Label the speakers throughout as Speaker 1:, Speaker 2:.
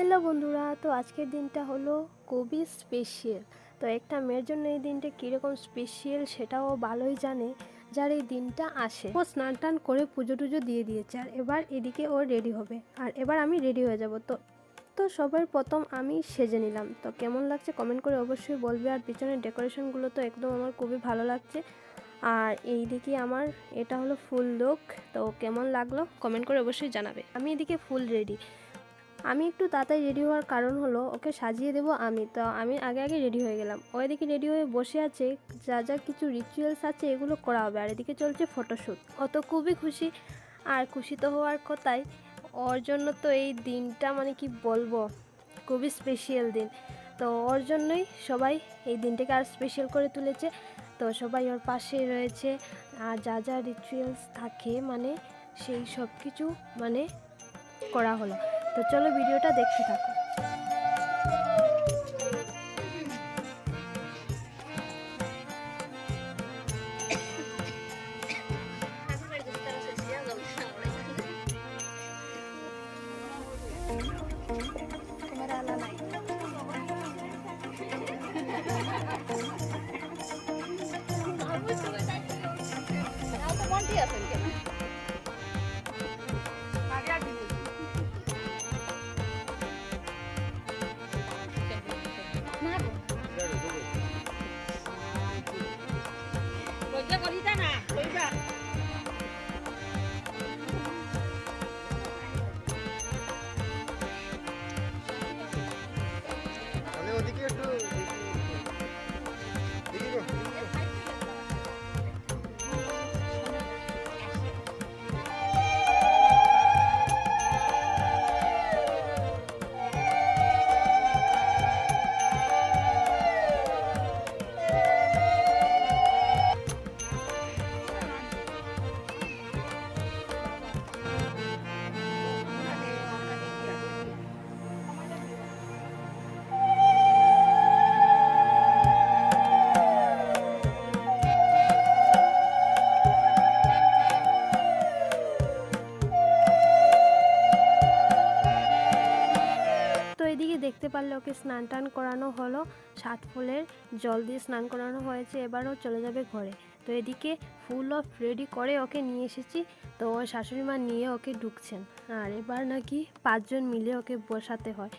Speaker 1: Hello বন্ধুরা, তো আজকের দিনটা হলো খুবই স্পেশাল তো একটা মেয়ের জন্য এই দিনটা কীরকম স্পেশাল সেটাও ভালোই জানে, যার এই দিনটা আসে। ও স্নান টান করে পুজো টুজো দিয়ে দিয়েছে, আর এবার এদিকে ও রেডি হবে। আর এবার আমি রেডি হয়ে যাব। তো তো সবার প্রথম আমি সেজে নিলাম। তো কেমন লাগছে কমেন্ট করে অবশ্যই বলবে। আর পিছনের ডেকোরেশনগুলো তো একদম আমার খুবই ভালো লাগছে। আর এই দিকে আমার এটা হলো ফুল লুক তো কেমন লাগল কমেন্ট করে অবশ্যই জানাবে। আমি এদিকে ফুল রেডি আমি একটু তাড়াতাড়ি রেডি হওয়ার কারণ হলো ওকে সাজিয়ে দেবো আমি। তো আমি আগে আগে রেডি হয়ে গেলাম। ও এদিকে রেডি হয়ে বসে আছে, যা যা কিছু রিচুয়ালস আছে এগুলো করা হবে। আর এদিকে চলছে ফটোশ্যুট ও তো খুবই খুশি। আর খুশি তো হওয়ার কথাই, ওর জন্য তো এই দিনটা মানে কি বলব, খুবই স্পেশাল দিন। তো ওর জন্যই সবাই এই দিনটাকে আর স্পেশাল করে তুলেছে। তো সবাই ওর পাশে রয়েছে। আর যা যা রিচুয়ালস থাকে মানে সেই সব কিছু মানে করা হলো। তো চলো ভিডিওটা দেখতে থাকো।
Speaker 2: তাহলে
Speaker 1: ওকে স্নান টান করানো হলো, সাত ফুলের জল দিয়ে স্নান করানো হয়েছে, এবারও চলে যাবে ঘরে। তো এদিকে ফুল অফ রেডি করে ওকে নিয়ে এসেছি, তো ওর শাশুড়ি মা নিয়ে ওকে ঢুকছেন। আর এবার নাকি পাঁচজন মিলে ওকে বসাতে হয়।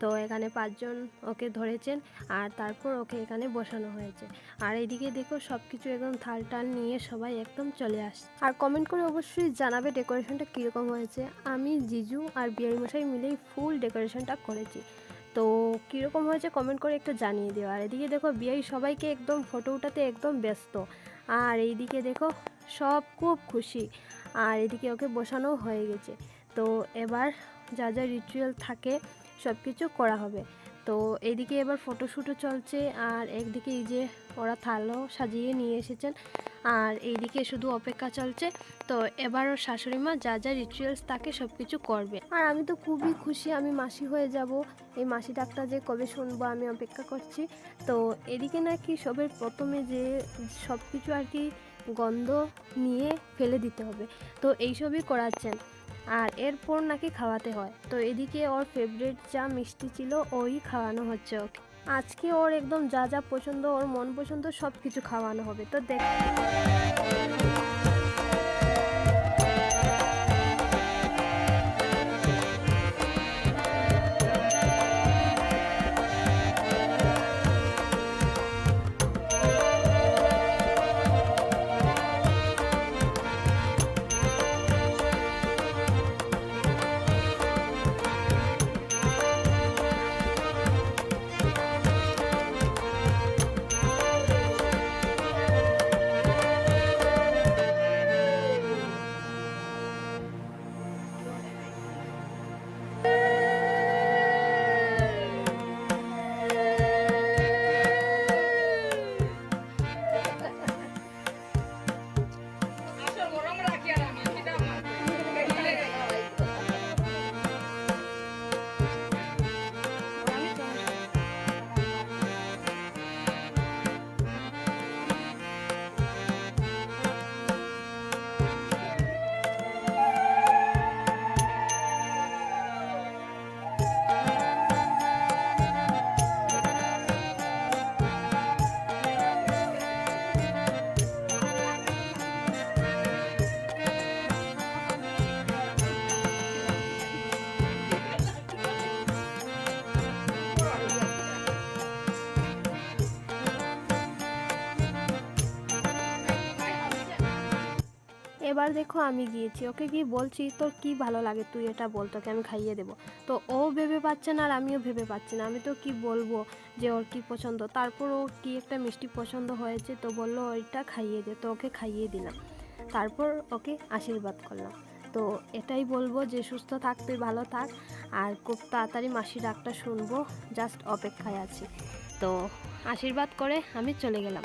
Speaker 1: তো এখানে পাঁচজন ওকে ধরেছেন, আর তারপর ওকে এখানে বসানো হয়েছে। আর এদিকে দেখো সব কিছু একদম থাল টাল নিয়ে সবাই একদম চলে আসছে। আর কমেন্ট করে অবশ্যই জানাবে ডেকোরেশনটা কীরকম হয়েছে। আমি জিজু আর বিয়ারি মশাই মিলেই ফুল ডেকোরেশনটা করেছি। তো কীরকম হয়েছে কমেন্ট করে একটু জানিয়ে দিও। আর এদিকে দেখো বিয়াই সবাইকে একদম ফটো উঠাতে একদম ব্যস্ত। আর এইদিকে দেখো সব খুব খুশি। আর এদিকে ওকে বসানো হয়ে গেছে। তো এবার যা যা রিচুয়াল থাকে সব কিছু করা হবে। তো এইদিকে এবার ফটোশ্যুটও চলছে। আর একদিকে এই যে ওরা থালও সাজিয়ে নিয়ে এসেছেন। আর এইদিকে শুধু অপেক্ষা চলছে। তো এবার ওর শাশুড়ি মা যা যা রিচুয়ালস তাকে সব কিছু করবে। আর আমি তো খুবই খুশি, আমি মাসি হয়ে যাব। এই মাসি ডাকটা যে কবে শুনব আমি অপেক্ষা করছি। তো এদিকে নাকি সবের প্রথমে যে সব কিছু আর কি গন্ধ নিয়ে ফেলে দিতে হবে। তো এইসবই করাচ্ছেন। আর এরপর নাকি খাওয়াতে হয়। তো এদিকে ওর ফেভারিট যা মিষ্টি ছিল ওই খাওয়ানো হচ্ছে ওকে। আজকে ওর একদম যা যা পছন্দ, ওর মন পছন্দ সব কিছু খাওয়ানো হবে। তো দেখ। এবার দেখো আমি গিয়েছি, ওকে গিয়ে বলছি, তোর কি ভালো লাগে? তুই এটা বল, তোকে আমি খাইয়ে দেবো। তো ও ভেবে পাচ্ছে না আর আমিও ভেবে পাচ্ছি না। আমি তো কি বলব যে ওর কি পছন্দ? তারপর ওর কি একটা মিষ্টি পছন্দ হয়েছে তো বলল, ওইটা খাইয়ে দে। তো ওকে খাইয়ে দিলাম। তারপর ওকে আশীর্বাদ করলাম। তো এটাই বলব যে, সুস্থ থাক, তুই ভালো থাক। আর খুব তাড়াতাড়ি মাসির ডাকটা শুনব, জাস্ট অপেক্ষায় আছি। তো আশীর্বাদ করে আমি চলে গেলাম।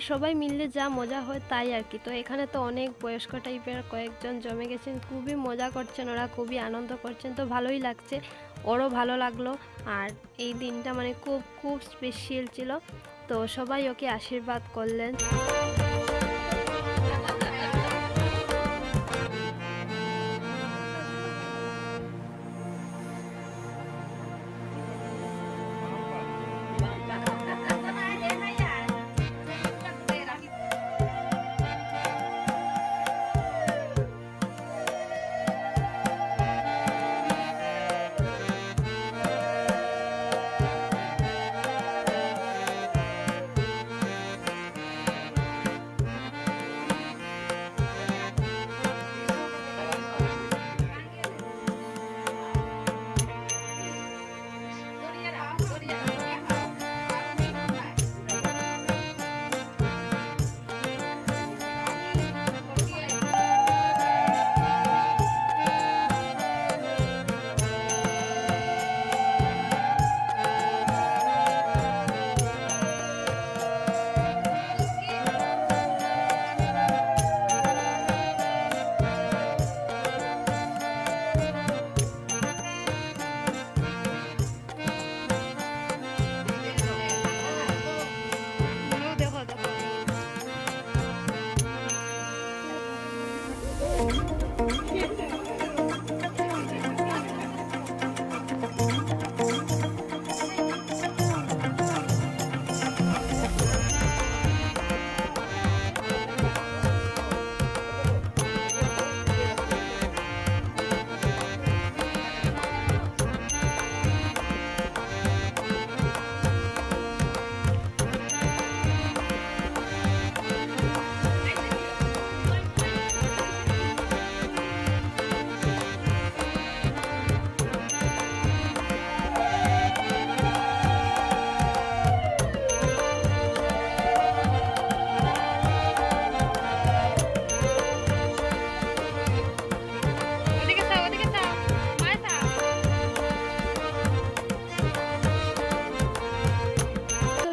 Speaker 1: আর সবাই মিললে যা মজা হয় তাই আর কি। তো এখানে তো অনেক বয়স্ক টাইপের কয়েকজন জমে গেছেন, খুবই মজা করছেন ওরা, খুবই আনন্দ করছেন। তো ভালোই লাগছে, ওরও ভালো লাগল। আর এই দিনটা মানে খুব খুব স্পেশাল ছিল। তো সবাই ওকে আশীর্বাদ করলেন।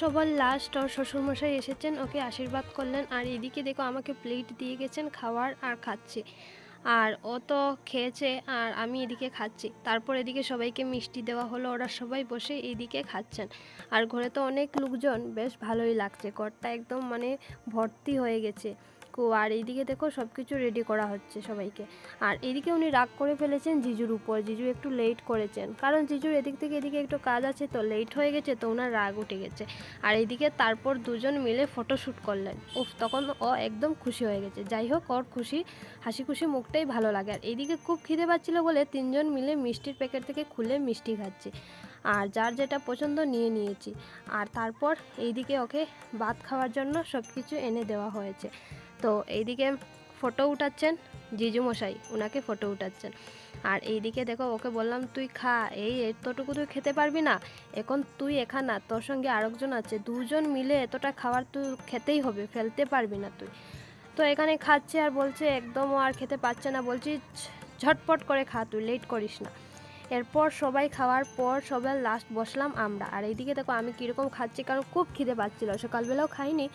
Speaker 1: সবার লাস্ট ওর শ্বশুরমশাই এসেছেন, ওকে আশীর্বাদ করলেন। আর এদিকে দেখো আমাকে প্লেট দিয়ে গেছেন খাওয়ার আর খাচ্ছে। আর ও তো খেয়েছে আর আমি এদিকে খাচ্ছি। তারপর এদিকে সবাইকে মিষ্টি দেওয়া হলো, ওরা সবাই বসে এদিকে খাচ্ছেন। আর ঘরে তো অনেক লোকজন, বেশ ভালোই লাগছে। ঘরটা একদম মানে ভর্তি হয়ে গেছে। কো আর এইদিকে দেখো সব কিছু রেডি করা হচ্ছে সবাইকে। আর এদিকে উনি রাগ করে ফেলেছেন জিজুর উপর। জিজু একটু লেট করেছেন। কারণ জিজুর এদিক থেকে এদিকে একটু কাজ আছে তো লেট হয়ে গেছে তো ওনার রাগ উঠে গেছে। আর এইদিকে তারপর দুজন মিলে ফটোশ্যুট করলেন। উফ, তখন ও একদম খুশি হয়ে গেছে। যাই হোক, ওর খুশি, হাসি খুশি মুখটাই ভালো লাগে। আর এইদিকে খুব খিদে পাচ্ছিল বলে তিনজন মিলে মিষ্টির প্যাকেট থেকে খুলে মিষ্টি খাচ্ছি। আর যার যেটা পছন্দ নিয়ে নিয়েছি। আর তারপর এইদিকে ওকে ভাত খাওয়ার জন্য সব কিছু এনে দেওয়া হয়েছে। তো এইদিকে ফটো উঠাচ্ছেন জিজু মশাই ওনাকে ফটো উঠাচ্ছেন। আর এইদিকে দেখো, ওকে বললাম, তুই খা, এই এতটুকু তুই খেতে পারবি না। এখন তুই এখা না, তোর সঙ্গে আরেকজন আছে, দুজন মিলে এতটা খাবার তুই খেতেই হবে, ফেলতে পারবি না তুই। তো এখানে খাচ্ছে আর বলছে, একদম আর খেতে পারছে না। বলছি, "ছ- ঝটপট করে খা তুই লেট করিস না। এরপর সবাই খাওয়ার পর সবাই লাস্ট বসলাম আমরা। আর এইদিকে দেখো, আমি কীরকম খাচ্ছি, কারণ খুব খিদে পাচ্ছিল। সকালবেলাও খাইনি।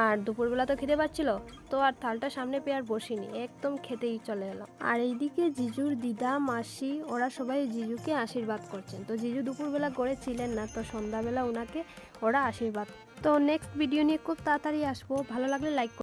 Speaker 1: আর দুপুরবেলা তো খেতে পাচ্ছিল, তো আর থালটা সামনে পেয়ে আর বসিনি, একদম খেতেই চলে এলাম। আর এইদিকে জিজুর দিদা, মাসি, ওরা সবাই জিজুকে আশীর্বাদ করছেন। তো জিজু দুপুরবেলা করে ছিলেন না, তো সন্ধ্যাবেলা ওনাকে ওরা আশীর্বাদ তো নেক্সট ভিডিও নিয়ে খুব তাড়াতাড়ি আসব। ভালো লাগলে লাইক